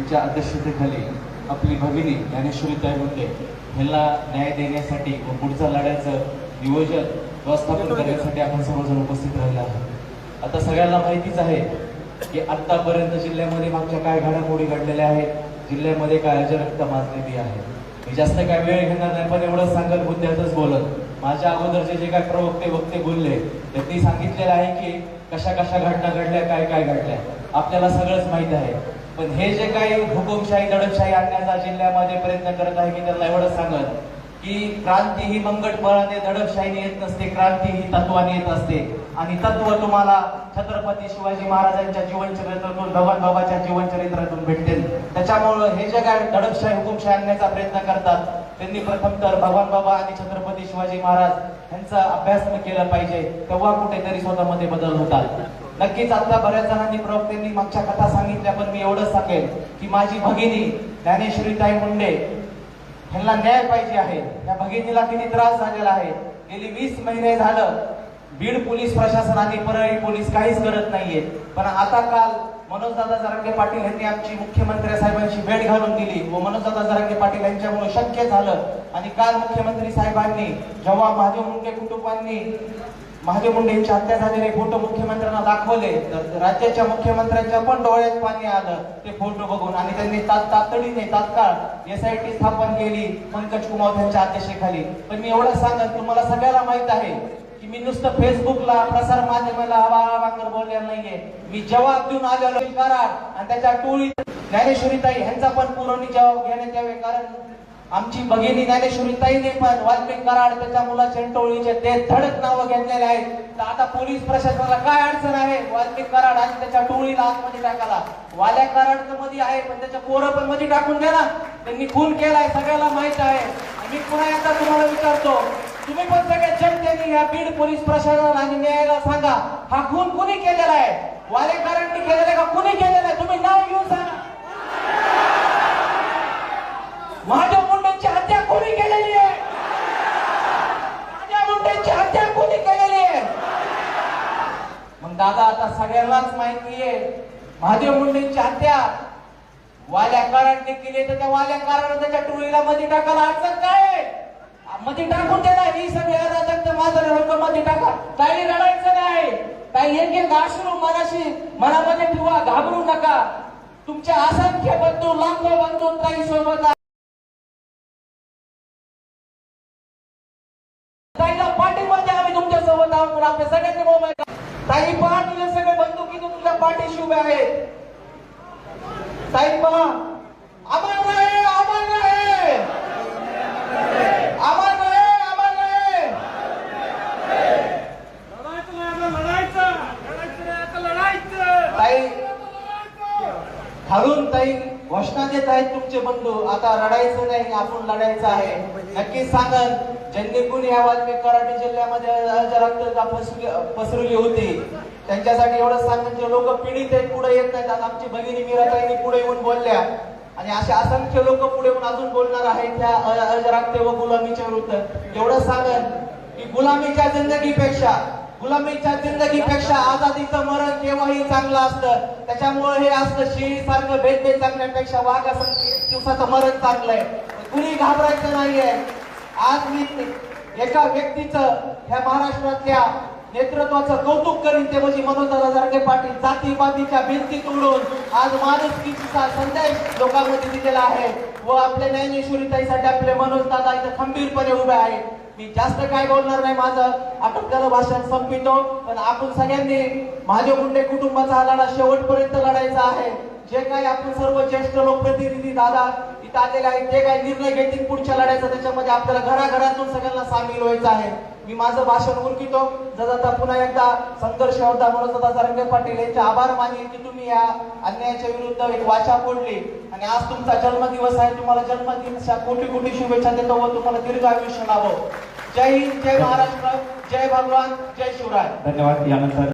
यांच्या अध्यक्षतेखाली आपली भगिनी ज्ञानेश्वरीताई मुंडे यांना न्याय देण्यासाठी व पुढच्या लढ्याचं नियोजन व्यवस्थापन करण्यासाठी आपण सर्वजण उपस्थित राहिला आहोत. आता सगळ्यांना माहितीच आहे की आतापर्यंत जिल्ह्यामध्ये मागच्या काय घडामोडी घडलेल्या आहेत जिल्ह्यामध्ये काय अजरक्त माजलेली आहे. मी जास्त काय वेळ घेणार नाही पण एवढंच सांगत मुद्द्यातच बोलत माझ्या अगोदरचे जे काय प्रवक्ते वक्ते बोलले त्यांनी सांगितलेलं आहे की कशा कशा घटना घडल्या काय काय घडल्या आपल्याला सगळंच माहीत आहे. पण हे जे काही हुकुमशाही दडपशाही आणण्याचा जिल्ह्यामध्ये प्रयत्न करत आहे मी त्यांना एवढंच सांगत की क्रांती ही मंगटपळाने दडपशाहीने येत नसते क्रांती ही तत्वाने येत असते. आणि तत्व तुम्हाला छत्रपती शिवाजी महाराजांच्या जीवनचरित्रातून भगवान बाबाच्या जीवनचरित्रातून भेटतील. त्याच्यामुळं हे जे काय दडपशाही हुकुमशाही आणण्याचा प्रयत्न करतात त्यांनी प्रथम तर भगवान बाबा आणि छत्रपती शिवाजी महाराज यांचा अभ्यास केला पाहिजे तेव्हा कुठेतरी स्वतःमध्ये बदल होतात. नक्कीच आता बऱ्याच जणांनी प्रवक्त्यांनी मागच्या कथा सांगितल्या पण मी एवढंच सांगेन की माझी भगिनी ज्ञानेश्वरीताई मुंडे ह्यांना न्याय पाहिजे आहे. या भगिनीला किती त्रास झालेला आहे. गेली वीस महिने झालं बीड पोलीस प्रशासन आणि परळी पोलीस काहीच करत नाहीये. पण आता काल मनोजदादा जरांगे पाटील यांनी आमची मुख्यमंत्री साहेबांची भेट घालून दिली व मनोजदादा जरांगे पाटील यांच्यामुळे शक्य झालं. आणि काल मुख्यमंत्री साहेबांनी जेव्हा महादेव मुंडे कुटुंबांनी महादेव मुंडे यांची हत्या झालेले फोटो मुख्यमंत्र्यांना दाखवले तर राज्याच्या मुख्यमंत्र्यांच्या पण डोळ्यात पाणी आलं ते फोटो बघून. आणि त्यांनी तातडीने तात्काळ एस आय टी स्थापन केली पंकज कुमार यांच्या अध्यक्षतेखाली. पण मी एवढं सांगत तुम्हाला सगळ्याला माहीत आहे की मी नुसतं फेसबुकला प्रसार माध्यमाला हवा बोलणार नाहीये. मी जवाब देऊन आलेलो करार आणि त्याच्या टोळी ज्ञानेश्वरी ताई यांचा पण पुरवणी जवाब घेण्यात यावे कारण आमची भगिनी ज्ञानेश्वरी ताईने पण वाल्मिक कराड त्याच्या मुलाच्या टोळीचे ते धडक नावं घेतलेले आहेत. तर आता पोलीस प्रशासनाला काय अडचण आहे? वाल्मिक कराड आणि त्याच्या टोळीला आतमध्ये टाकाला वाल्या कराडमध्ये आहे पण त्याच्या पोरं पण मध्ये टाकून द्या ना. त्यांनी खून केलाय सगळ्याला माहीत आहे. आणि मी पुन्हा एकदा तुम्हाला विचारतो तुम्ही पण सगळ्या जनतेने या बीड पोलीस प्रशासनाला आणि न्यायाला सांगा हा खून कुणी केलेला आहे? वालेकरांनी केलेला आहे का कुणी केलेला आहे? तुम्ही नाव घेऊन सांगा. महादेव मुंडेंची हत्या कोणी केलेली आहे महादेव मुंडेंची हत्या कोणी केलेली आहे मग दादा आता सगळ्यांनाच माहिती आहे महादेव मुंडेंची हत्या वाल्या कराडने केली तर त्या वाल्या कारण त्याच्या टोळीला मध्ये टाकायला अडचण काय आहे? मध्ये टाकून दे ना ही सगळी अराजक माझं लोक मध्ये टाका काही रडायचं नाही काही एक एक आश्रू मनाशी मनामध्ये ठेवा घाबरू नका तुमच्या असंख्य बंधू लाखो बंधू ताई सोबत आहे. ताईला पाठीमध्ये आम्ही तुमच्यासोबत आहोत पण आपल्या सगळ्यांनी मोबाईल ताई पहा तुझे सगळे बंदुकी तुझ्या पाठीशी उभे आहेत. ताई पहा. अमर रहे अमर रहे. अमर रहे अमर रहे. लढायचं नाही आता लढायचं. लढायचं नाही आता लढायचं. ताई खालून ताई घोषणा देत आहेत तुमचे बंधू. आता रडायचं नाही आपण लढायचं आहे. नक्कीच सांगन ज्यांनी या वाल्मी कराडी जिल्ह्यामध्ये पसरली होती. त्यांच्यासाठी एवढं सांगन जे लोक पीडित आहेत पुढे येत नाहीत. आज आमची भगिनी मीराताईंनी पुढे येऊन बोलल्या. आणि असे असंख्य लोक पुढे येऊन अजून बोलणार आहेत त्या अजरागते व गुलामीच्या विरुद्ध. एवढं सांगन की गुलामीच्या जिंदगीपेक्षा गुलामीच्या जिंदगीपेक्षा आझादीचं मरण केव्हाही चांगलं असतं. त्याच्यामुळे हे असतं शेळी सारखं भेदभेद चांगल्यापेक्षा वाघ असं एक दिवसाचं मरण चांगलंय कुणी घाबरायचं नाहीये. आज मी एका व्यक्तीचं ह्या महाराष्ट्रातल्या नेतृत्वाचं कौतुक करीन ते म्हणजे मनोजदादा जारगे पाटील. जातीपातीच्या भिंती तोडून आज माणुसकीचा संदेश लोकांमध्ये दिलेला आहे. व आपले ज्ञानेश्वरी ताईसाठी आपले मनोजदादा इथं खंबीरपणे उभे आहेत. मी जास्त काय बोलणार नाही माझं. आपण त्याला भाषण संपितो पण आपण सगळ्यांनी महादेव मुंडे कुटुंबाचा हा लढा शेवटपर्यंत लढायचा आहे. जे काही आपण सर्व ज्येष्ठ लोकप्रतिनिधी दादा इथं आलेले आहेत जे काही निर्णय घेतील पुढच्या लढ्याचा त्याच्यामध्ये आपल्याला घराघरातून सगळ्यांना सामील व्हायचं आहे. मी माझं भाषण उरकितो. जसा पुन्हा एकदा संघर्ष होता म्हणून दादा रंगे पाटील यांचे आभार मानले की तुम्ही या अन्यायाच्या विरुद्ध एक वाचा फोडली. आणि आज तुमचा जन्मदिवस आहे तुम्हाला जन्मदिवसा कोटी कोटी शुभेच्छा देतो व तुम्हाला दीर्घ आयुष्य लाभो. जय हिंद जय महाराष्ट्र जय भगवान जय शिवराय. धन्यवाद यानंतर